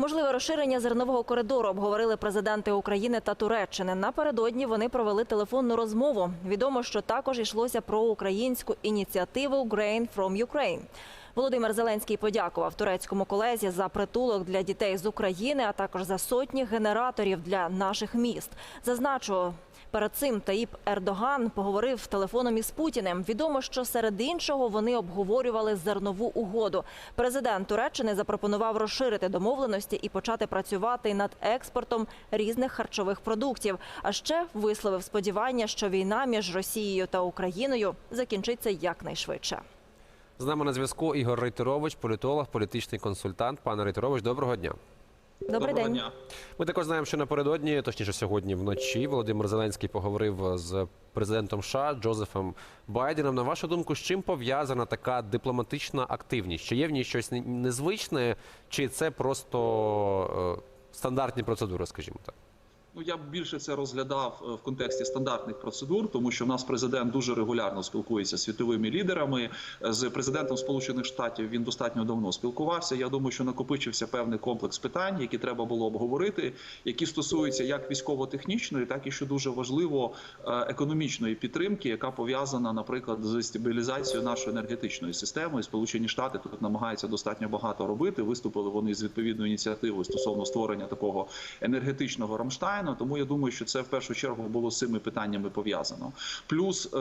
Можливе розширення зернового коридору обговорили президенти України та Туреччини. Напередодні вони провели телефонну розмову. Відомо, що також йшлося про українську ініціативу «Grain from Ukraine». Володимир Зеленський подякував турецькому колезі за притулок для дітей з України, а також за сотні генераторів для наших міст. Зазначу, перед цим Таїп Ердоган поговорив телефоном із Путіним. Відомо, що серед іншого вони обговорювали зернову угоду. Президент Туреччини запропонував розширити домовленості і почати працювати над експортом різних харчових продуктів. А ще висловив сподівання, що війна між Росією та Україною закінчиться якнайшвидше. З нами на зв'язку Ігор Рейтерович, політолог, політичний консультант. Пане Рейтерович, доброго дня. Добрий Доброго день. дня. Ми також знаємо, що напередодні, точніше сьогодні вночі, Володимир Зеленський поговорив з президентом США Джозефом Байденом. На вашу думку, з чим пов'язана така дипломатична активність? Чи є в ній щось не- незвичне, чи це просто е, стандартні процедури, скажімо так? Ну я б більше це розглядав е, в контексті стандартних процедур, тому що в нас президент дуже регулярно спілкується з світовими лідерами. Е, З президентом Сполучених Штатів він достатньо давно спілкувався. Я думаю, що накопичився певний комплекс питань, які треба було обговорити, які стосуються як військово-технічної, так і що дуже важливо е, економічної підтримки, яка пов'язана, наприклад, з стабілізацією нашої енергетичної системи. І Сполучені Штати тут намагаються достатньо багато робити. Виступили вони з відповідною ініціативою стосовно створення такого енергетичного Рамштайну. Тому я думаю, що це в першу чергу було з цими питаннями пов'язано. Плюс е,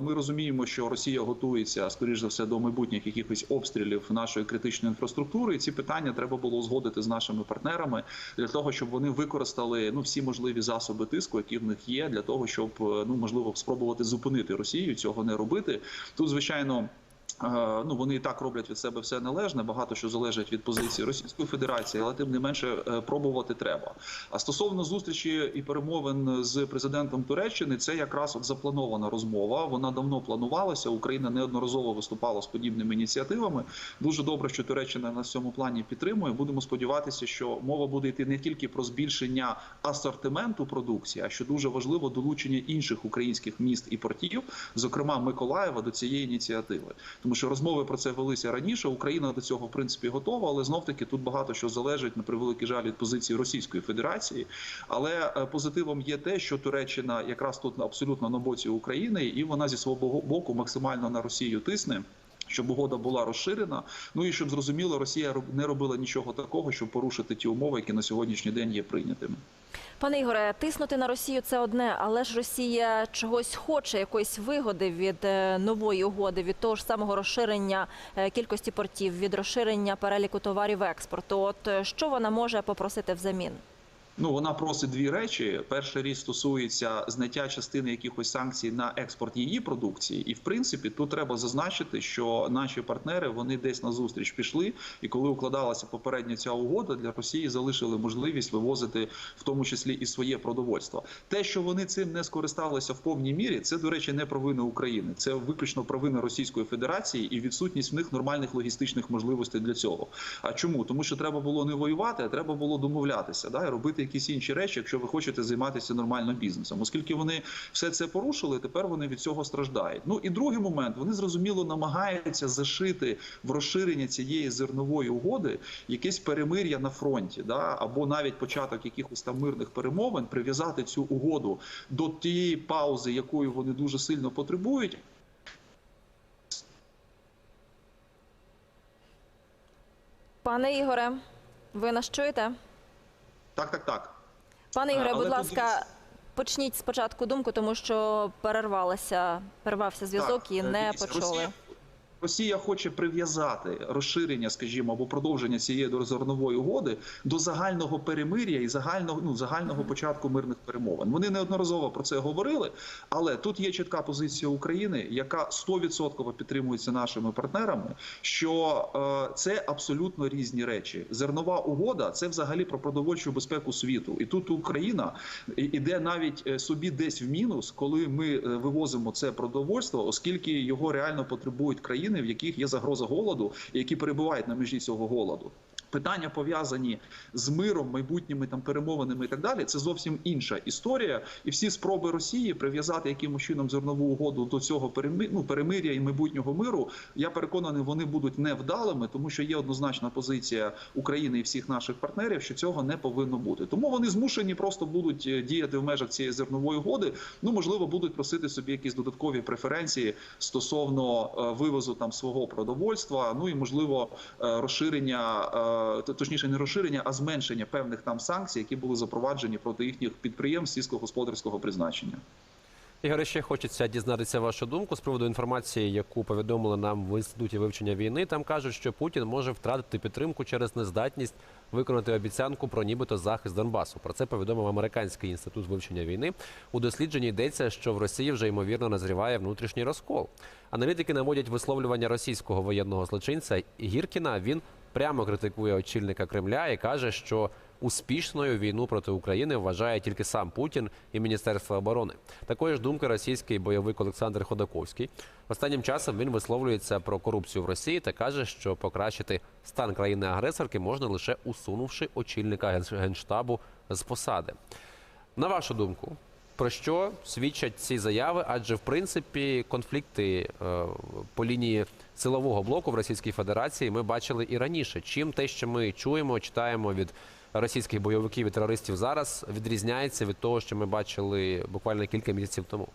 ми розуміємо, що Росія готується скоріш за все до майбутніх якихось обстрілів нашої критичної інфраструктури. І ці питання треба було узгодити з нашими партнерами для того, щоб вони використали ну всі можливі засоби тиску, які в них є, для того, щоб е, ну можливо спробувати зупинити Росію. Цього не робити. Тут звичайно. Е, Ну, вони і так роблять від себе все належне, багато що залежить від позиції Російської Федерації, але тим не менше е, пробувати треба. А стосовно зустрічі і перемовин з президентом Туреччини, це якраз от запланована розмова. Вона давно планувалася. Україна неодноразово виступала з подібними ініціативами. Дуже добре, що Туреччина на цьому плані підтримує. Будемо сподіватися, що мова буде йти не тільки про збільшення асортименту продукції, а що дуже важливо долучення інших українських міст і портів, зокрема Миколаєва, до цієї ініціативи. Тому що розмови про це велися раніше. Україна до цього в принципі готова, але знов таки тут багато що залежить на превеликий жаль від позиції Російської Федерації. Але е, позитивом є те, що Туреччина якраз тут абсолютно на боці України, і вона зі свого боку максимально на Росію тисне. Щоб угода була розширена, ну і щоб зрозуміло, Росія не робила нічого такого, щоб порушити ті умови, які на сьогоднішній день є прийнятими. Пане Ігоре, тиснути на Росію це одне, але ж Росія чогось хоче, якоїсь вигоди від е, нової угоди, від того ж самого розширення е, кількості портів, від розширення переліку товарів експорту. От е, що вона може попросити взамін? Ну вона просить дві речі: перша річ стосується зняття частини якихось санкцій на експорт її продукції, і в принципі тут треба зазначити, що наші партнери вони десь на зустріч пішли, і коли укладалася попередня ця угода, для Росії залишили можливість вивозити в тому числі і своє продовольство. Те, що вони цим не скористалися в повній мірі, це до речі не провина України, це виключно провина Російської Федерації і відсутність в них нормальних логістичних можливостей для цього. А чому? Тому що треба було не воювати, а треба було домовлятися, да, і робити якісь інші речі, якщо ви хочете займатися нормально бізнесом. Оскільки вони все це порушили, тепер вони від цього страждають. Ну і другий момент вони зрозуміло намагаються зашити в розширення цієї зернової угоди якесь перемир'я на фронті, да, або навіть початок якихось там мирних перемовин, прив'язати цю угоду до тієї паузи, якої вони дуже сильно потребують. Пане Ігоре, ви нас чуєте? Так, так, так. Пане Ігоре, будь ласка, тут... почніть спочатку думку, тому що перервалася, перервався зв'язок і е, не дивіться, почули. Росія, Росія хоче прив'язати розширення, скажімо, або продовження цієї дозорнової угоди до загального перемир'я і загального ну загального початку мирних перемовин. Вони неодноразово про це говорили, але тут є чітка позиція України, яка 100% підтримується нашими партнерами. Що е, це абсолютно різні речі. Зернова угода це взагалі про продовольчу безпеку світу, і тут Україна і- іде навіть е, собі десь в мінус, коли ми е, вивозимо це продовольство, оскільки його реально потребують країни, в яких є загроза голоду, які перебувають на межі цього голоду. Питання пов'язані з миром, майбутніми там перемовинами і так далі. Це зовсім інша історія. І всі спроби Росії прив'язати якимось чином зернову угоду до цього переми... ну, перемир'я і майбутнього миру. Я переконаний, вони будуть невдалими, тому що є однозначна позиція України і всіх наших партнерів, що цього не повинно бути. Тому вони змушені просто будуть е, діяти в межах цієї зернової угоди. Ну можливо, будуть просити собі якісь додаткові преференції стосовно е, вивозу там свого продовольства. Ну і можливо е, розширення, точніше, не розширення, а зменшення певних там санкцій, які були запроваджені проти їхніх підприємств сільськогосподарського призначення. Ігоре, ще хочеться дізнатися вашу думку з приводу інформації, яку повідомили нам в інституті вивчення війни. Там кажуть, що Путін може втратити підтримку через нездатність виконати обіцянку про нібито захист Донбасу. Про це повідомив американський інститут вивчення війни. У дослідженні йдеться, що в Росії вже ймовірно назріває внутрішній розкол. Аналітики наводять висловлювання російського воєнного злочинця Гіркіна. Він прямо критикує очільника Кремля і каже, що успішною війну проти України вважає тільки сам Путін і Міністерство оборони. Такої ж думки російський бойовик Олександр Ходаковський. Останнім часом він висловлюється про корупцію в Росії та каже, що покращити стан країни-агресорки можна лише усунувши очільника Генш- генштабу з посади. На вашу думку, про що свідчать ці заяви? Адже в принципі конфлікти е, по лінії силового блоку в Російській Федерації ми бачили і раніше. Чим те, що ми чуємо, читаємо від російських бойовиків і терористів зараз, відрізняється від того, що ми бачили буквально кілька місяців тому.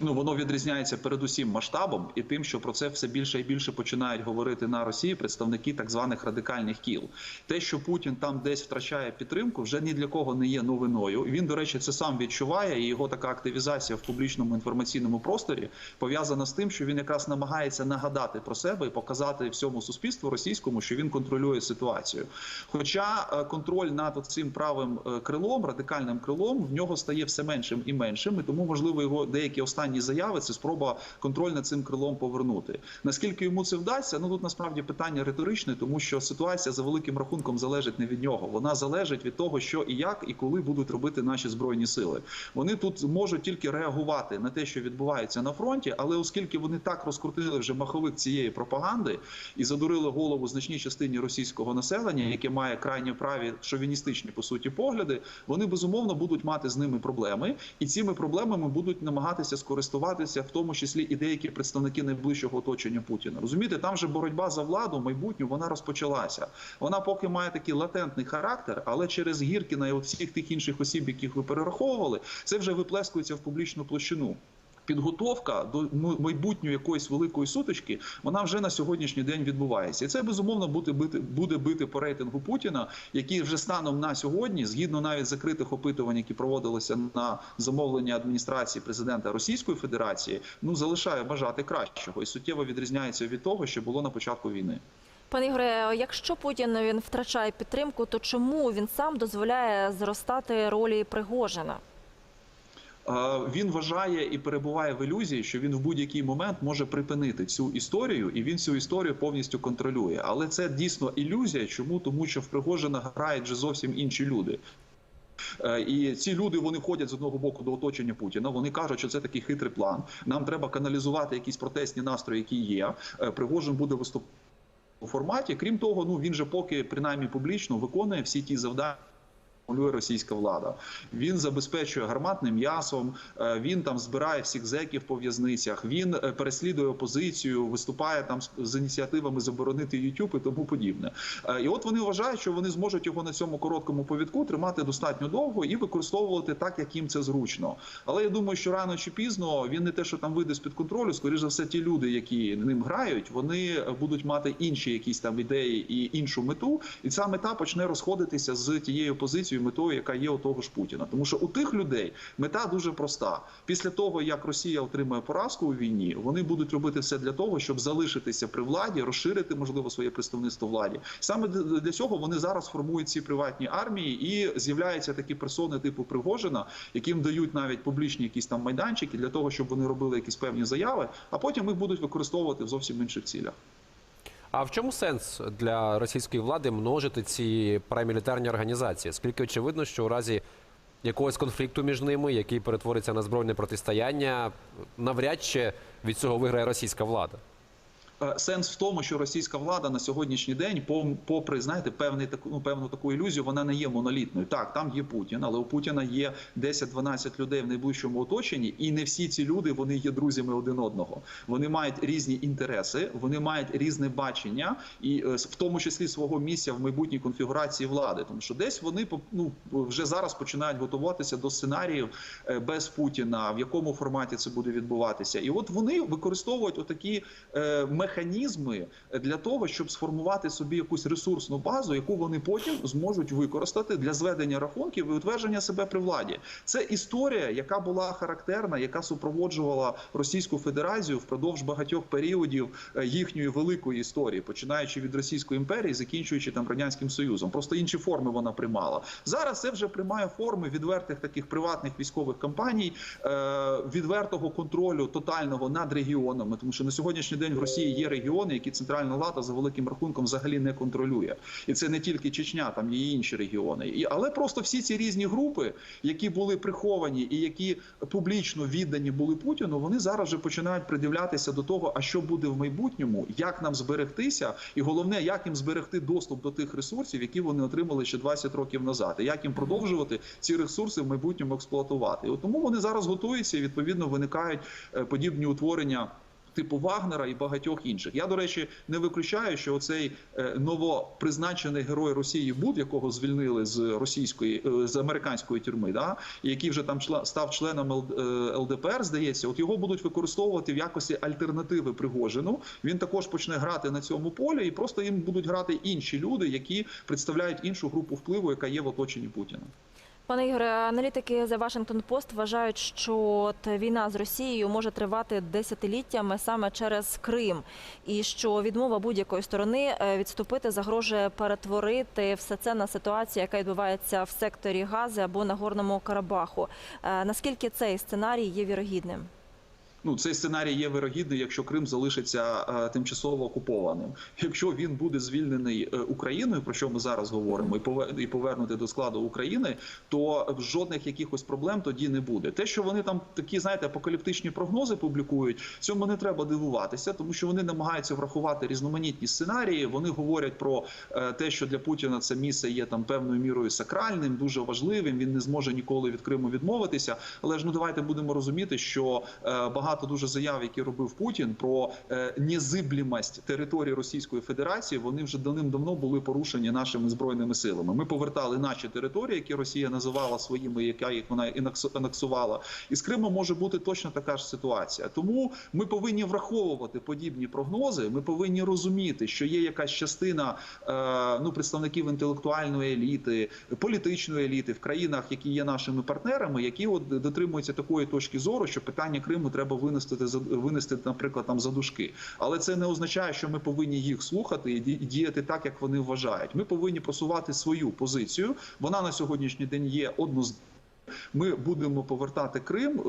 Ну воно відрізняється передусім масштабом і тим, що про це все більше і більше починають говорити на Росії представники так званих радикальних кіл. Те, що Путін там десь втрачає підтримку, вже ні для кого не є новиною. Він, до речі, це сам відчуває, і його така активізація в публічному інформаційному просторі пов'язана з тим, що він якраз намагається нагадати про себе і показати всьому суспільству російському, що він контролює ситуацію. Хоча е, контроль над цим правим е, крилом, радикальним крилом, в нього стає все меншим і меншим, і тому можливо його деякі останні заяви це спроба контроль над цим крилом повернути. Наскільки йому це вдасться? Ну тут насправді питання риторичне, тому що ситуація за великим рахунком залежить не від нього. Вона залежить від того, що і як і коли будуть робити наші збройні сили. Вони тут можуть тільки реагувати на те, що відбувається на фронті, але оскільки вони так розкрутили вже маховик цієї пропаганди і задурили голову значній частині російського населення, яке має крайні праві шовіністичні по суті погляди, вони безумовно будуть мати з ними проблеми, і цими проблемами будуть намагатися скористуватися, в тому числі і деякі представники найближчого оточення Путіна. Розумієте, там же боротьба за владу майбутню вона розпочалася. Вона поки має такий латентний характер, але через Гіркіна і от всіх тих інших осіб, яких ви перераховували, це вже виплескується в публічну площину. Підготовка до майбутньої якоїсь великої сутички, вона вже на сьогоднішній день відбувається, і це безумовно буде бити буде бити по рейтингу Путіна, який вже станом на сьогодні, згідно навіть закритих опитувань, які проводилися на замовлення адміністрації президента Російської Федерації, ну залишає бажати кращого і суттєво відрізняється від того, що було на початку війни. Пане Ігоре, якщо Путін він втрачає підтримку, то чому він сам дозволяє зростати ролі Пригожина? Він вважає і перебуває в ілюзії, що він в будь-який момент може припинити цю історію, і він цю історію повністю контролює. Але це дійсно ілюзія. Чому тому, що в Пригожина грають вже зовсім інші люди. Е, І ці люди вони ходять з одного боку до оточення Путіна. Вони кажуть, що це такий хитрий план. Нам треба каналізувати якісь протестні настрої, які є. Е, Пригожин буде виступати у форматі. Крім того, ну він же поки принаймні публічно виконує всі ті завдання. Контролює російська влада. Він забезпечує гарматним м'ясом. е, Він там збирає всіх зеків по в'язницях. Він е, переслідує опозицію, виступає там з- ініціативами заборонити YouTube і тому подібне. Е, І от вони вважають, що вони зможуть його на цьому короткому повідку тримати достатньо довго і використовувати так, як їм це зручно. Але я думаю, що рано чи пізно він не те, що там вийде з під контролю. Скоріше за все, ті люди, які ним грають, вони будуть мати інші якісь там ідеї і іншу мету, і ця мета почне розходитися з тією позицією, метою, яка є у того ж Путіна. Тому що у тих людей мета дуже проста. Після того як Росія отримає поразку у війні, вони будуть робити все для того, щоб залишитися при владі, розширити можливо своє представництво владі. Саме для цього вони зараз формують ці приватні армії, і з'являються такі персони типу Пригожина, яким дають навіть публічні якісь там майданчики для того, щоб вони робили якісь певні заяви, а потім їх будуть використовувати в зовсім інших цілях. А в чому сенс для російської влади множити ці парамілітарні організації? Скільки очевидно, що у разі якогось конфлікту між ними, який перетвориться на збройне протистояння, навряд чи від цього виграє російська влада. Е, Сенс в тому, що російська влада на сьогоднішній день, попри знаєте, певний таку ну, певну таку ілюзію, вона не є монолітною. Так, там є Путін, але у Путіна є 10-12 людей в найближчому оточенні, і не всі ці люди вони є друзями один одного. Вони мають різні інтереси, вони мають різне бачення, і е, в тому числі свого місця в майбутній конфігурації влади. Тому що десь вони ну, вже зараз починають готуватися до сценаріїв е, без Путіна, в якому форматі це буде відбуватися. І от вони використовують отакі е, механізми для того, щоб сформувати собі якусь ресурсну базу, яку вони потім зможуть використати для зведення рахунків і утвердження себе при владі. Це історія, яка була характерна, яка супроводжувала Російську Федерацію впродовж багатьох періодів е, їхньої великої історії, починаючи від Російської імперії, закінчуючи там радянським союзом. Просто інші форми вона приймала. Зараз це вже приймає форми відвертих таких приватних військових кампаній, е, відвертого контролю тотального над регіонами, тому що на сьогоднішній день в Росії є регіони, які центральна влада за великим рахунком взагалі не контролює, і це не тільки Чечня, там є і інші регіони. І але просто всі ці різні групи, які були приховані і які публічно віддані були Путіну, вони зараз вже починають придивлятися до того, а що буде в майбутньому, як нам зберегтися, і головне, як їм зберегти доступ до тих ресурсів, які вони отримали ще 20 років назад, і як їм продовжувати ці ресурси в майбутньому експлуатувати. І тому вони зараз готуються і відповідно виникають е, подібні утворення. Типу Вагнера і багатьох інших. Я до речі не виключаю, що оцей е, новопризначений герой Росії Буд, якого звільнили з російської е, з американської тюрми, да який вже там став членом Л- е, ЛДПР, здається, от його будуть використовувати в якості альтернативи Пригожину. Він також почне грати на цьому полі, і просто їм будуть грати інші люди, які представляють іншу групу впливу, яка є в оточенні Путіна. Пане Ігоре, аналітики The Washington Post вважають, що війна з Росією може тривати десятиліттями саме через Крим, і що відмова будь-якої сторони е, відступити загрожує перетворити все це на ситуацію, яка відбувається в секторі Гази або на горному Карабаху. Е, Наскільки цей сценарій є вірогідним? Ну, цей сценарій є вирогідний, якщо Крим залишиться е, тимчасово окупованим. Якщо він буде звільнений е, Україною, про що ми зараз говоримо, і пове- і повернути до складу України, то жодних якихось проблем тоді не буде. Те, що вони там такі, знаєте, апокаліптичні прогнози публікують, цьому не треба дивуватися, тому що вони намагаються врахувати різноманітні сценарії. Вони говорять про е, те, що для Путіна це місце є там певною мірою сакральним, дуже важливим. Він не зможе ніколи від Криму відмовитися. Але ж ну давайте будемо розуміти, що е, багато дуже заяв, які робив Путін про е, незиблімость території Російської Федерації, вони вже давним-давно були порушені нашими збройними силами. Ми повертали наші території, які Росія називала своїми, яка їх вона анексувала. І з Кримом може бути точно така ж ситуація. Тому ми повинні враховувати подібні прогнози. Ми повинні розуміти, що є якась частина е, ну представників інтелектуальної еліти, політичної еліти в країнах, які є нашими партнерами, які от дотримуються такої точки зору, що питання Криму треба винести за винести, наприклад, там задушки. Але це не означає, що ми повинні їх слухати і ді- діяти так, як вони вважають. Ми повинні просувати свою позицію. Вона на сьогоднішній день є однозначною. Ми будемо повертати Крим, е,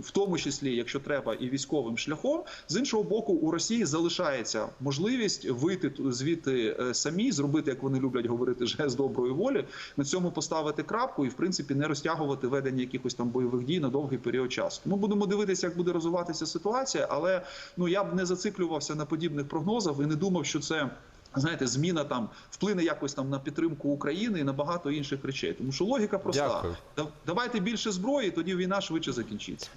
в тому числі, якщо треба, і військовим шляхом. З іншого боку, у Росії залишається можливість вийти звідти е, самі, зробити, як вони люблять говорити, жест доброї волі, на цьому поставити крапку і, в принципі, не розтягувати ведення якихось там бойових дій на довгий період часу. Ми будемо дивитися, як буде розвиватися ситуація, але ну я б не зациклювався на подібних прогнозах і не думав, що це. Знаєте, зміна там вплине якось там на підтримку України і на багато інших речей, тому що логіка проста. Дякую. Давайте більше зброї, тоді війна швидше закінчиться.